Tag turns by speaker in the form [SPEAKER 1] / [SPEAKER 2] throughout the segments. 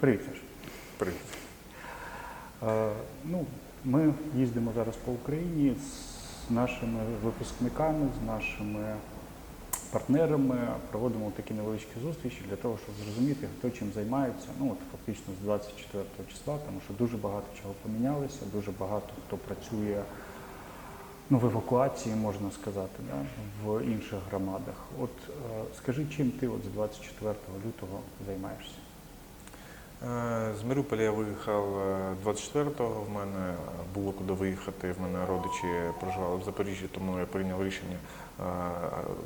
[SPEAKER 1] Привіт, Саш.
[SPEAKER 2] Привіт.
[SPEAKER 1] Е, Ну, ми їздимо зараз по Україні з нашими випускниками, з нашими партнерами, проводимо такі невеличкі зустрічі для того, щоб зрозуміти, хто чим займається. Ну, от фактично з 24 числа, тому що дуже багато чого помінялося, дуже багато хто працює ну, в евакуації, можна сказати, да, в інших громадах. От е, скажи, чим ти от з 24 лютого займаєшся?
[SPEAKER 2] Е, З Маріуполя я виїхав е, 24-го. В мене було куди виїхати. В мене родичі проживали в Запоріжжі, тому я прийняв рішення е,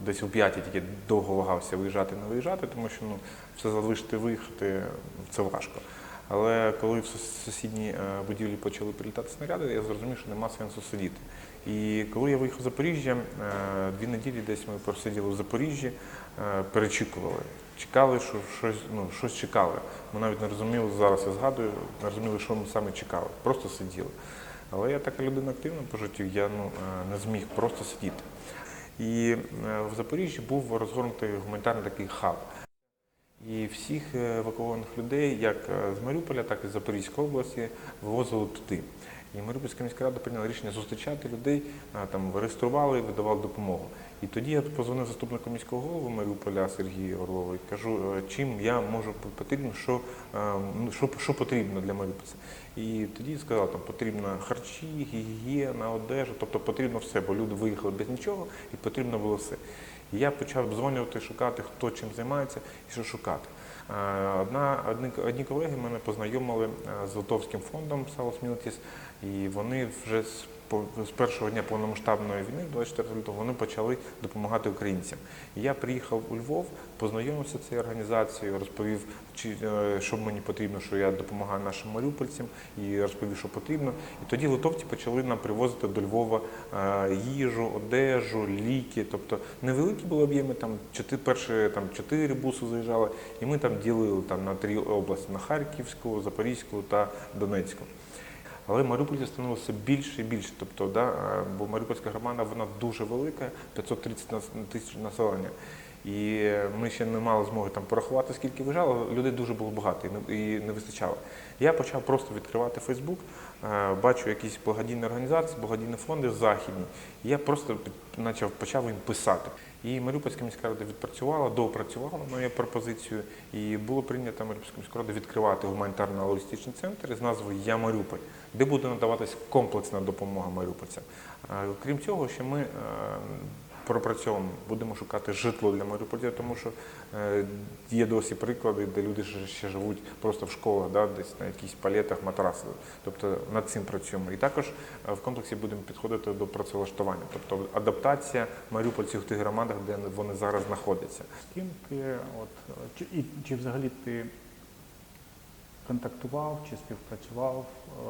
[SPEAKER 2] десь у п'ятій тільки довго вагався виїжджати, не виїжджати, тому що ну, все залишити виїхати це важко. Але коли в сусідній е, будівлі почали прилітати снаряди, я зрозумів, що нема сенсу сидіти. І коли я виїхав в Запоріжжя, е, дві неділі десь ми просиділи в Запоріжжі, е, перечікували. Чекали, що щось, ну, щось чекали. Ми навіть не розуміли, зараз я згадую, не розуміли, що ми саме чекали. Просто сиділи. Але я така людина активна по життю, я ну, е, не зміг просто сидіти. І е, в Запоріжжі був розгорнутий гуманітарний такий хаб. І всіх е, евакуованих людей, як з Маріуполя, так і з Запорізької області, вивозили туди. І Маріупольська міська рада прийняла рішення зустрічати людей, там реєстрували, видавали допомогу. І тоді я позвонив заступнику міського голови Маріуполя Сергію Орлову і кажу, е, чим я можу потрібно, що, е, ну, що, що потрібно для Маріупольця. І тоді сказав, там потрібно харчі, гігієна, одежа, тобто потрібно все, бо люди виїхали без нічого і потрібно було все. І я почав дзвонювати, шукати, хто чим займається і що шукати. Одна, одні, одні колеги мене познайомили з Литовським фондом Салос Мілтіс, і вони вже з, по- з першого дня повномасштабної війни, 24 лютого, вони почали допомагати українцям. Я приїхав у Львов, познайомився з цією організацією, розповів, чи, е, що мені потрібно, що я допомагаю нашим маріупольцям, і розповів, що потрібно. І тоді литовці почали нам привозити до Львова е, їжу, одежу, ліки. Тобто невеликі були об'єми, там перші там чотири буси заїжджали, і ми там ділили там на три області: на Харківську, Запорізьку та Донецьку. Але Маріупольців становилося більше і більше. Тобто, да, е, бо Маріупольська громада вона дуже велика, 530 нас- тисяч населення. І ми ще не мали змоги там порахувати, скільки виїжджало, людей дуже було багато і не, і не вистачало. Я почав просто відкривати Фейсбук, е, бачу якісь благодійні організації, благодійні фонди західні. І я просто почав, почав їм писати. І Маріупольська міська рада відпрацювала, доопрацювала мою пропозицію, і було прийнято Маріупольська міська рада відкривати гуманітарно-логістичний центр з назвою Я Маріуполь, де буде надаватися комплексна допомога маріупольцям. Крім цього, ще ми е, пропрацьовуємо, будемо шукати житло для маріупольців, тому що е, є досі приклади, де люди ще- живуть просто в школах, да, десь на якихось палетах, матрасах. Тобто над цим працюємо. І також е, в комплексі будемо підходити до працевлаштування, тобто адаптація маріупольців в тих громадах, де вони зараз знаходяться.
[SPEAKER 1] З ким ти, от, чи, і, чи взагалі ти контактував чи співпрацював е,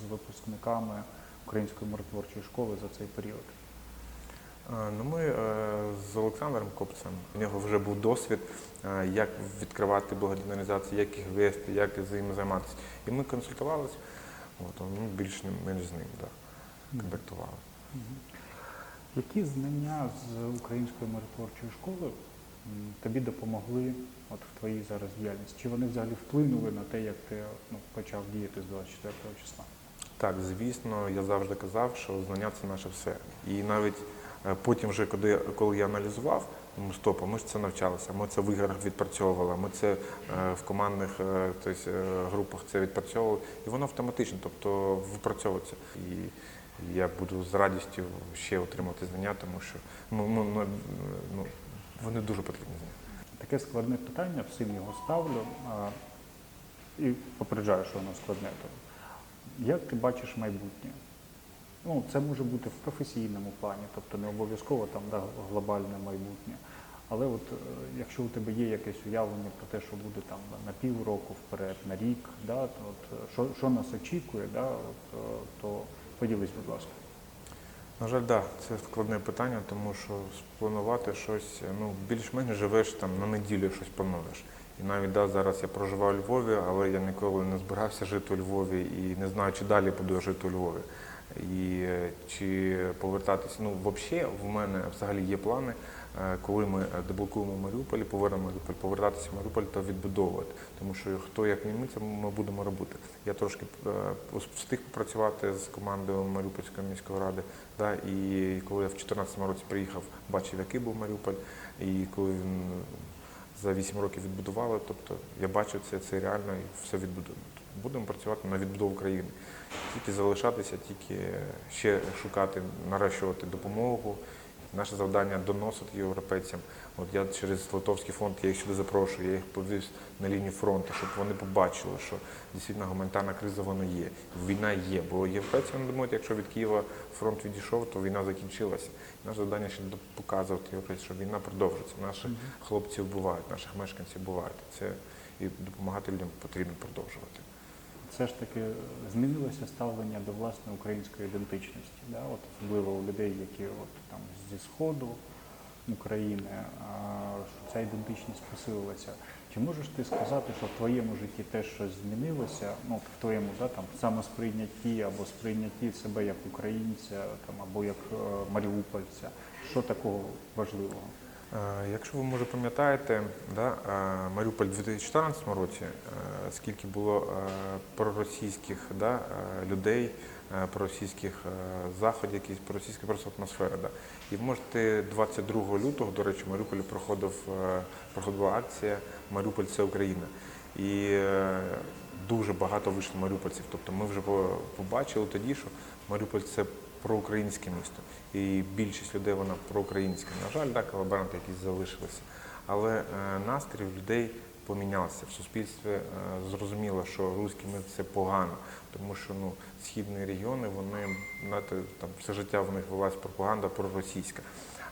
[SPEAKER 1] з випускниками Української миротворчої школи за цей період?
[SPEAKER 2] Ну, ми е, з Олександром Копцем, у нього вже був досвід, е, як відкривати благодійні організації, як їх вести, як з ними займатися. І ми консультувалися, от, ну, більш менш з ним да, контактували.
[SPEAKER 1] Які знання з Української миротворчої школи тобі допомогли от, в твоїй зараз діяльності? Чи вони взагалі вплинули на те, як ти ну, почав діяти з 24 числа?
[SPEAKER 2] Так, звісно, я завжди казав, що знання це наше все. І навіть потім, вже коли, коли я аналізував, ну, стоп, ми ж це навчалися, ми це в іграх відпрацьовували, ми це е, в командних е, тобто, е, групах це відпрацьовували, і воно автоматично, тобто випрацьовується. І я буду з радістю ще отримати знання, тому що ну, ну, ну, ну, вони дуже потрібні знання.
[SPEAKER 1] Таке складне питання, всім його ставлю а, і попереджаю, що воно складне. Як ти бачиш майбутнє? Ну, це може бути в професійному плані, тобто не обов'язково там да, глобальне майбутнє. Але от е, якщо у тебе є якесь уявлення про те, що буде там на півроку вперед, на рік, да, то от, е, що, що нас очікує, да, от, е, то поділись, будь ласка.
[SPEAKER 2] На жаль, так, це складне питання, тому що спланувати щось, ну, більш-менш живеш там на неділю щось плануєш. І навіть да, зараз я проживаю у Львові, але я ніколи не збирався жити у Львові і не знаю, чи далі буду жити у Львові. І е, чи повертатися. Ну, взагалі, в мене взагалі є плани е, коли ми е, деблокуємо Маріуполь, повернемо Маріуполь, повертатися в Маріуполь та відбудовувати. Тому що хто як не ми, це ми будемо робити. Я трошки встиг попрацювати з командою Маріупольської міської ради. Да, і коли я в 2014 році приїхав, бачив, який був Маріуполь, і коли він за 8 років відбудували, тобто я бачив це, це реально і все відбудуємо. Будемо працювати на відбудову країни. Тільки залишатися, тільки ще шукати, наращувати допомогу. Наше завдання доносити європейцям. От я через Литовський фонд я їх сюди запрошую, я їх повіз на лінію фронту, щоб вони побачили, що дійсно гуманітарна криза вона є. Війна є. Бо європейці вони думають, якщо від Києва фронт відійшов, то війна закінчилася. Наше завдання ще показувати європейцям, що війна продовжиться. Наших хлопців бувають, наших мешканців бувають. Це і допомагати людям потрібно продовжувати.
[SPEAKER 1] Все ж таки змінилося ставлення до власної української ідентичності, да? от, особливо у людей, які от, там, зі Сходу України, що ця ідентичність посилилася. Чи можеш ти сказати, що в твоєму житті теж щось змінилося, ну, в твоєму да, там, самосприйнятті або сприйнятті себе як українця там, або як е, маріупольця? Що такого важливого?
[SPEAKER 2] Е, Якщо ви може пам'ятаєте, да, е, Маріуполь у 2014 році, е, скільки було проросійських да, людей, проросійських заходів, якісь проросійська просто атмосфера. Да. І можете 22 лютого, до речі, в Маріуполі проходив, проходила акція Маріуполь це Україна. І дуже багато вийшло маріупольців. Тобто ми вже побачили тоді, що Маріуполь це проукраїнське місто. І більшість людей вона проукраїнська. На жаль, так, колаборанти якісь залишилися. Але е, настрій людей помінявся. В суспільстві е, зрозуміло, що руський мир це погано, тому що ну, східні регіони, вони знаєте, там все життя в них велась пропаганда проросійська.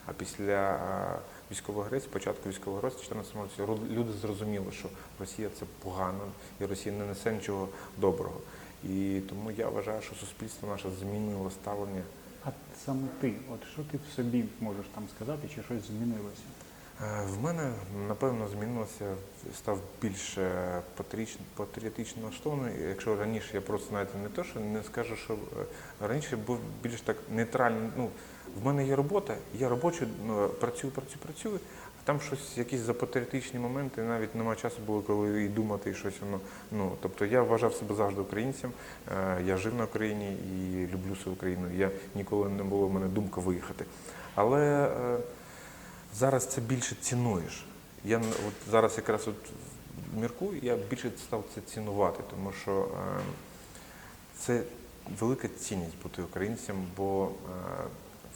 [SPEAKER 2] А після е, військової агресії, початку військової агресії, в 2014 році люди зрозуміли, що Росія це погано, і Росія не несе нічого доброго. І тому я вважаю, що суспільство наше змінило ставлення.
[SPEAKER 1] А саме ти, от що ти в собі можеш там сказати, чи щось змінилося?
[SPEAKER 2] Е, В мене напевно змінилося, став більш патріотично налаштований. Якщо раніше я просто знаєте, не то, що не скажу, що е, раніше був більш так нейтральний. Ну, в мене є робота, я робочий, ну, працюю, працюю, працюю. Там щось, якісь запатріотичні моменти, навіть немає часу було, коли і думати, і щось воно. Ну, тобто я вважав себе завжди українцем. Е, Я жив на Україні і люблю свою країну. Я ніколи не було в мене думка виїхати. Але е, зараз це більше цінуєш. Я от зараз якраз от міркую, я більше став це цінувати, тому що е, це велика цінність бути українцем, бо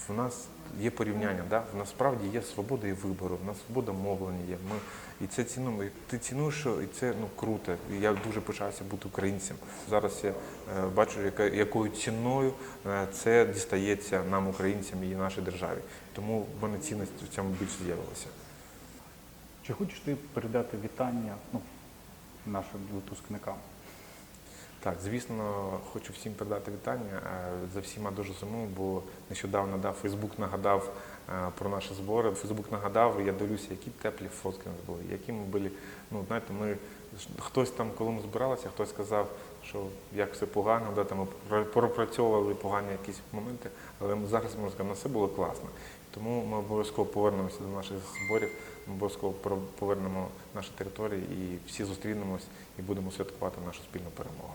[SPEAKER 2] в нас є порівняння, да? в нас справді є свобода і вибору, в нас свобода мовлення є. Ми, і це цінуємо. Ти цінуєш, і це ну, круто. І я дуже пишаюся бути українцем. Зараз я е, бачу, яка, якою ціною е, це дістається нам, українцям і нашій державі. Тому в мене цінність в цьому більше з'явилася.
[SPEAKER 1] Чи хочеш ти передати вітання ну, нашим випускникам?
[SPEAKER 2] Так, звісно, хочу всім передати вітання. Е, За всіма дуже сумую, бо нещодавно да, Фейсбук нагадав е, про наші збори. Фейсбук нагадав, я дивлюся, які теплі фотки у нас були, які ми були. Ну, знаєте, ми хтось там, коли ми збиралися, хтось сказав, що як все погано, да, там ми про- пропрацьовували погані якісь моменти, але ми зараз можна сказати, на все було класно. Тому ми обов'язково повернемося до наших зборів, ми обов'язково повернемо наші території і всі зустрінемось і будемо святкувати нашу спільну перемогу.